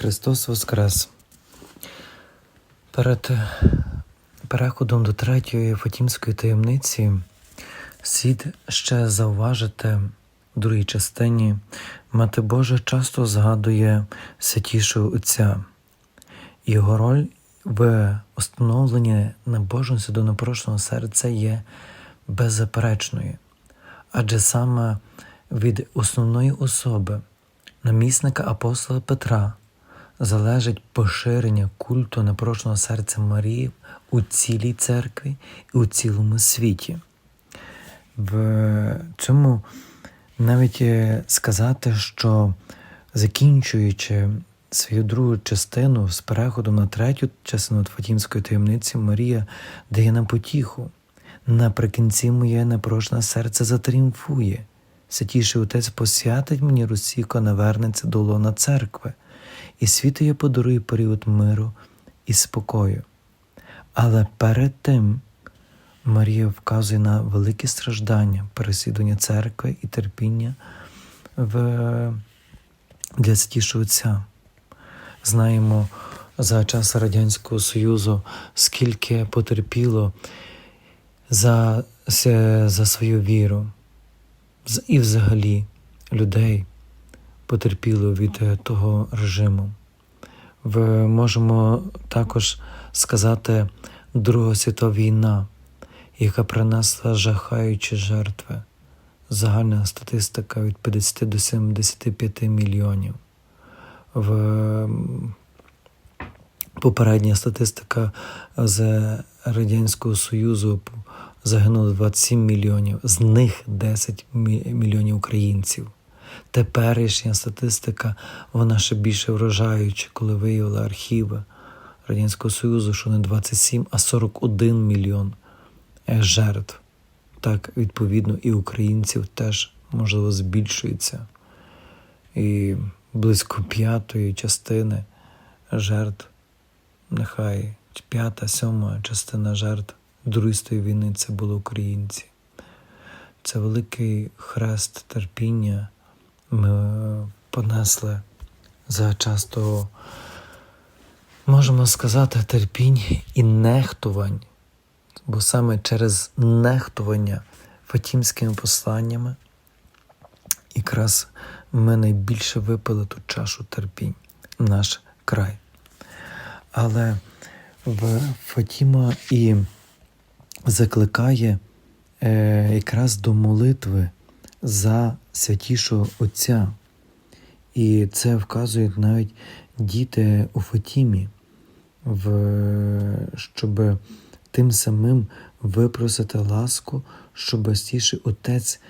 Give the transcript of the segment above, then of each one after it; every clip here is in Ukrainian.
Христос Воскрес. Перед переходом до третьої Фатімської таємниці слід ще зауважити в другій частині Мати Божа часто згадує святішого Отця. Його роль в установленні набожності до непрошеного серця є беззаперечною, адже саме від основної особи, намісника апостола Петра, залежить поширення культу непрошеного серця Марії у цілій церкві і у цілому світі. В цьому навіть е, сказати, що закінчуючи свою другу частину з переходом на третю частину Фатімської таємниці, Марія дає нам потіху. Наприкінці моє непрошене серце затріумфує. Святіший Отець посвятить мені Російко навернеться до лона церкви, і світу подарує період миру і спокою. Але перед тим Марія вказує на великі страждання, переслідування церкви і терпіння в... для святішого Отця. Знаємо за час Радянського Союзу, скільки потерпіло за, за свою віру і взагалі людей потерпіло від того режиму. В, можемо також сказати Друга світова війна, яка принесла жахаючі жертви. Загальна статистика від 50 до 75 мільйонів. В Попередня статистика з Радянського Союзу загинуло 27 мільйонів, з них 10 мільйонів українців. Теперішня статистика, вона ще більше вражаюча, коли виявили архіви Радянського Союзу, що не 27, а 41 мільйон жертв. Так, відповідно, і українців теж, можливо, збільшується. І близько п'ятої частини жертв, нехай п'ята, сьома частина жертв Другої війни це були українці. Це великий хрест терпіння ми понесли за час того, можемо сказати, терпінь і нехтувань, бо саме через нехтування фатімськими посланнями якраз ми найбільше випили ту чашу терпінь, наш край. Але в Фатіма і закликає е, якраз до молитви за святішого Отця. І це вказують навіть діти у Фатімі, в, щоб тим самим випросити ласку, щоб святіший Отець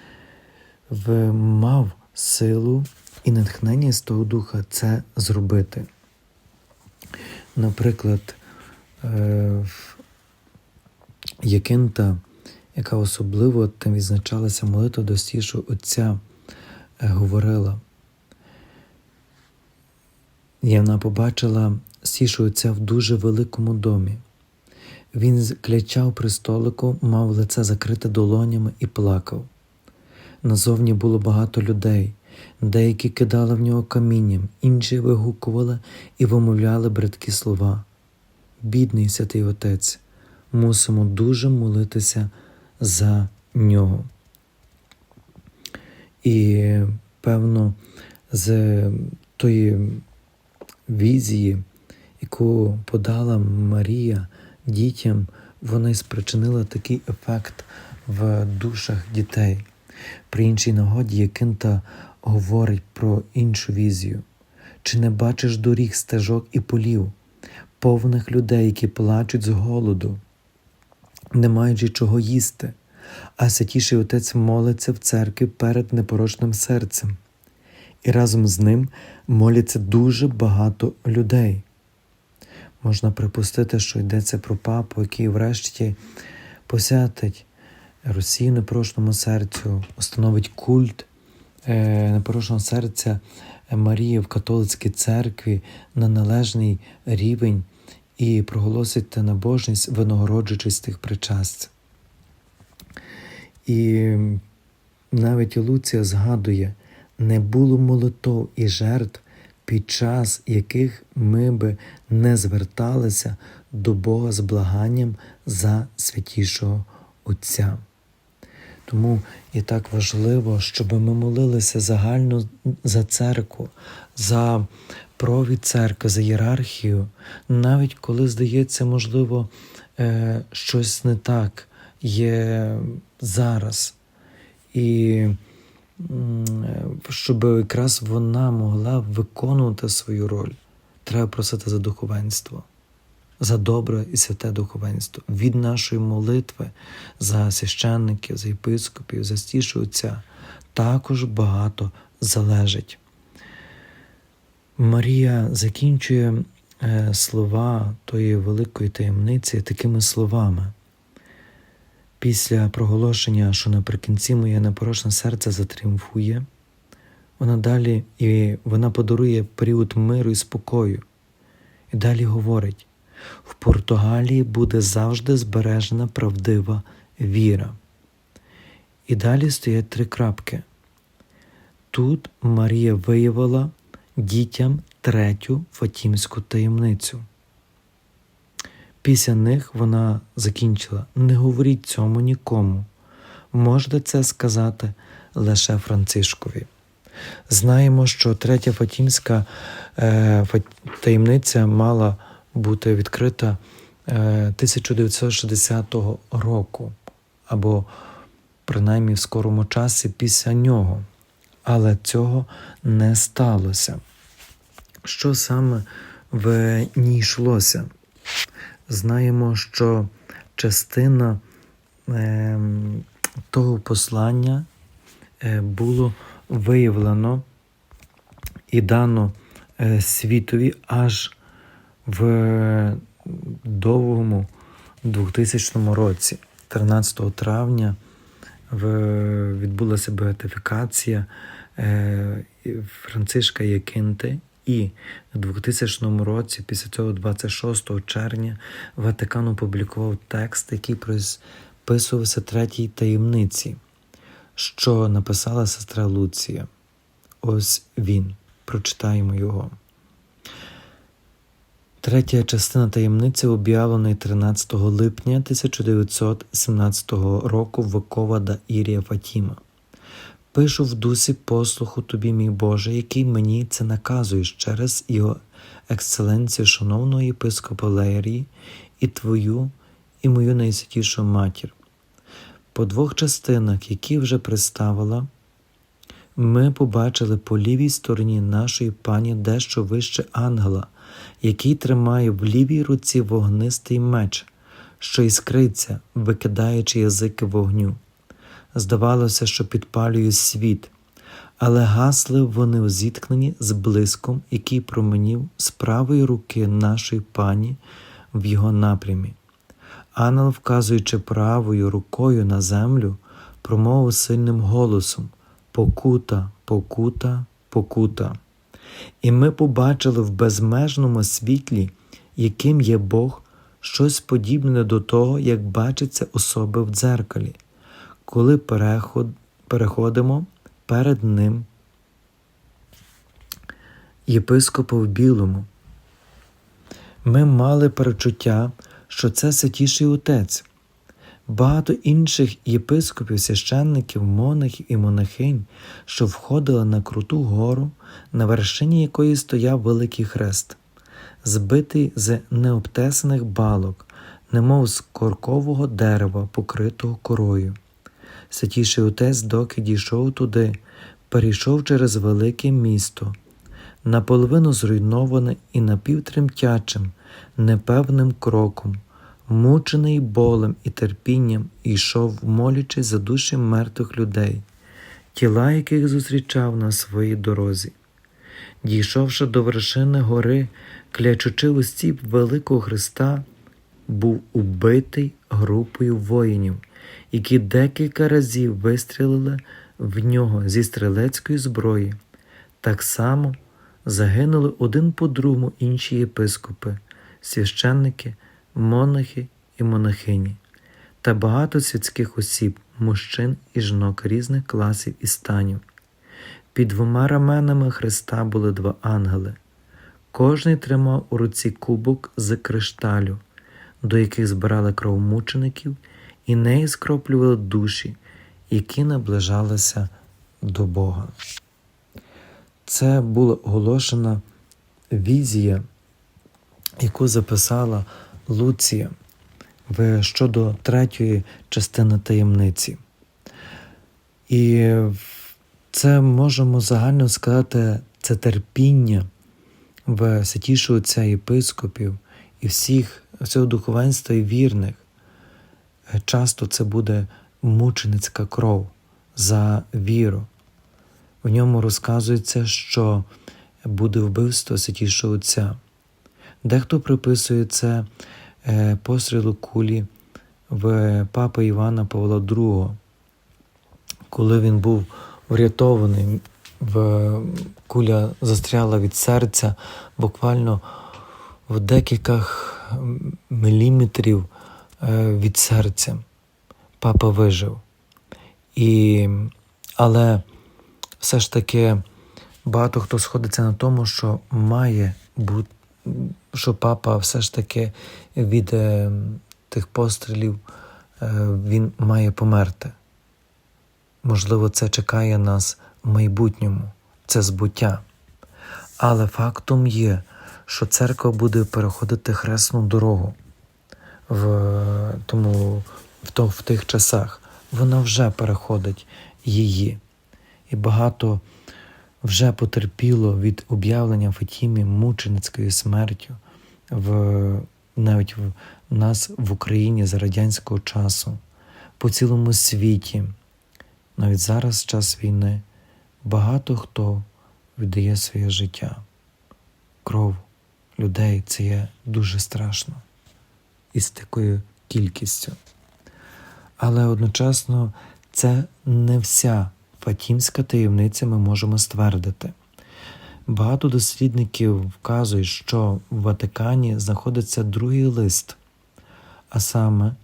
в, мав силу і натхнення з того духа це зробити. Наприклад, е, Якинта, яка особливо там відзначалася молитва до стішого Отця, говорила. І вона побачила стішого Отця в дуже великому домі. Він клячав при столику, мав лице закрите долонями і плакав. Назовні було багато людей, деякі кидали в нього камінням, інші вигукували і вимовляли бридкі слова. Бідний святий Отець мусимо дуже молитися за нього. І, певно, з тої візії, яку подала Марія дітям, вона спричинила такий ефект в душах дітей. При іншій нагоді Якинта говорить про іншу візію. Чи не бачиш доріг, стежок і полів, повних людей, які плачуть з голоду? Не маючи чого їсти, а святіший Отець молиться в церкві перед непорочним серцем, і разом з ним моляться дуже багато людей. Можна припустити, що йдеться про папу, який врешті посятить Росію непорочному серцю, установить культ е, непорочного серця Марії в католицькій церкві на належний рівень і проголосить те набожність, винагороджуючись тих причасть. І навіть Луція згадує, не було молитов і жертв під час яких ми би не зверталися до Бога з благанням за святішого Отця. Тому і так важливо, щоб ми молилися загально за церкву, за провід церкви, за ієрархію, навіть коли здається, можливо, е, щось не так є зараз. І щоб якраз вона могла виконувати свою роль, треба просити за духовенство за добре і святе духовенство, від нашої молитви за священників, за єпископів, за стішого отця також багато залежить. Марія закінчує е, слова тої великої таємниці такими словами. Після проголошення, що наприкінці моє непорочне серце затріумфує, вона далі і вона подарує період миру і спокою. І далі говорить: в Португалії буде завжди збережена правдива віра. І далі стоять три крапки. Тут Марія виявила дітям третю Фатімську таємницю. Після них вона закінчила: не говоріть цьому нікому. Можете це сказати лише Францишкові. Знаємо, що третя Фатімська е, таємниця мала бути відкрита 1960 е, року, або принаймні в скорому часі після нього. Але цього не сталося. Що саме в ній йшлося? Знаємо, що частина е, того послання е, було виявлено і дано е, світові аж в довгому 2000 році, 13 травня, відбулася беатифікація е, Францишка Якинти, і в 2000 році, після цього, 26 червня, Ватикан опублікував текст, який приписувався третій таємниці, що написала сестра Луція. Ось він. Прочитаємо його. Третя частина таємниці об'явленої 13 липня 1917 року Викова да Ірія Фатіма. Пишу в дусі послуху тобі, мій Боже, який мені це наказуєш через його ексцеленцію, шановного єпископа Леєрії, і твою, і мою найсвятішу матір. По двох частинах, які вже представила, ми побачили по лівій стороні нашої пані дещо вище ангела який тримає в лівій руці вогнистий меч, що іскриться, викидаючи язики вогню. Здавалося, що підпалює світ, але гасли вони у зіткненні з блиском, який променів з правої руки нашої пані в його напрямі. Ангел, вказуючи правою рукою на землю, промовив сильним голосом Покута, покута, покута. І ми побачили в безмежному світлі, яким є Бог, щось подібне до того, як бачиться особи в дзеркалі, коли переход, переходимо перед Ним, єпископа в білому. Ми мали перечуття, що це святіший отець. Багато інших єпископів, священників, монахів і монахинь, що входили на круту гору, на вершині якої стояв великий хрест, збитий з необтесаних балок, немов з коркового дерева, покритого корою. Святіший отець, доки дійшов туди, перейшов через велике місто, наполовину зруйноване і напівтремтячим, непевним кроком мучений болем і терпінням, йшов, молячись за душі мертвих людей, тіла яких зустрічав на своїй дорозі. Дійшовши до вершини гори, клячучи у стіп Великого Христа, був убитий групою воїнів, які декілька разів вистрілили в нього зі стрілецької зброї. Так само загинули один по другому інші єпископи, священники монахи і монахині та багато світських осіб, мужчин і жінок різних класів і станів. Під двома раменами Христа були два ангели. Кожний тримав у руці кубок з кришталю, до яких збирали кров мучеників, і неї скроплювали душі, які наближалися до Бога. Це була оголошена візія, яку записала Луція щодо третьої частини таємниці. І це можемо загально сказати, це терпіння в святішого отця єпископів і всіх всього духовенства і вірних. Часто це буде мученицька кров за віру. В ньому розказується, що буде вбивство святішого отця. Дехто приписує це е, пострілу кулі в папи Івана Павла II, коли він був врятований, куля застряла від серця буквально в декількох міліметрів е, від серця. Папа вижив. І, але все ж таки багато хто сходиться на тому, що має бути, що папа все ж таки від е, тих пострілів е, він має померти. Можливо, це чекає нас в майбутньому, це збуття. Але фактом є, що церква буде переходити хресну дорогу в, тому, в, то, в тих часах. Вона вже переходить її. І багато вже потерпіло від об'явлення Фатімі мученицькою смертю в, навіть в нас в Україні за радянського часу, по цілому світі. Навіть зараз, в час війни, багато хто віддає своє життя. Кров людей це є дуже страшно із такою кількістю. Але одночасно це не вся фатімська таємниця ми можемо ствердити. Багато дослідників вказують, що в Ватикані знаходиться другий лист, а саме,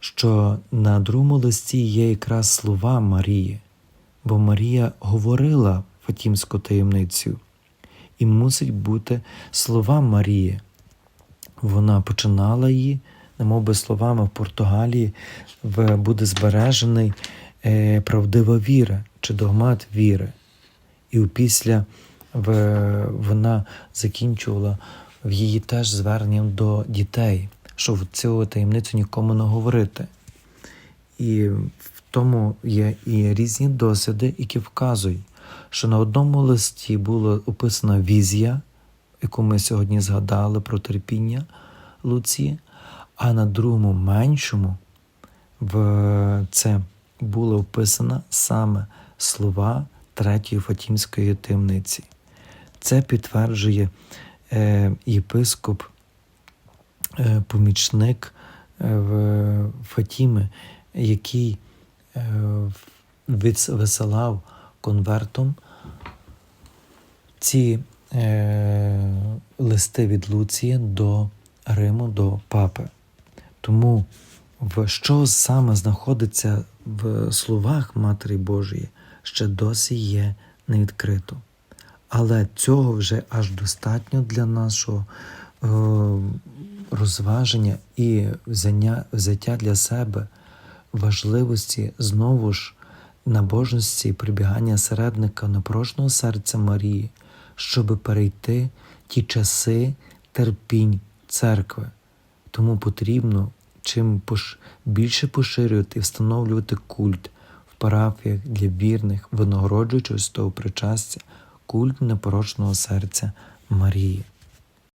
що на другому листі є якраз слова Марії, бо Марія говорила Фатімську таємницю, і мусить бути слова Марії. Вона починала її, немов би словами в Португалії, буде збережений е, правдива віра чи догмат віри. І після в, вона закінчувала в її теж зверненням до дітей, щоб цю таємницю нікому не говорити. І в тому є і різні досвіди, які вказують, що на одному листі була описана візія, яку ми сьогодні згадали про терпіння Луції, а на другому меншому в це було описано саме слова третьої Фатімської таємниці. Це підтверджує е, єпископ, е, помічник е, Фатіми, який е, висилав конвертом ці е, листи від Луція до Риму, до папи. Тому в що саме знаходиться в словах Матері Божої, ще досі є невідкрито. Але цього вже аж достатньо для нашого е, розваження і взяння, взяття для себе важливості знову ж набожності прибігання середника напрошного серця Марії, щоб перейти ті часи терпінь церкви. Тому потрібно чим більше поширювати і встановлювати культ в парафіях для вірних, винагороджуючи з того причастя культ непорочного серця Марії.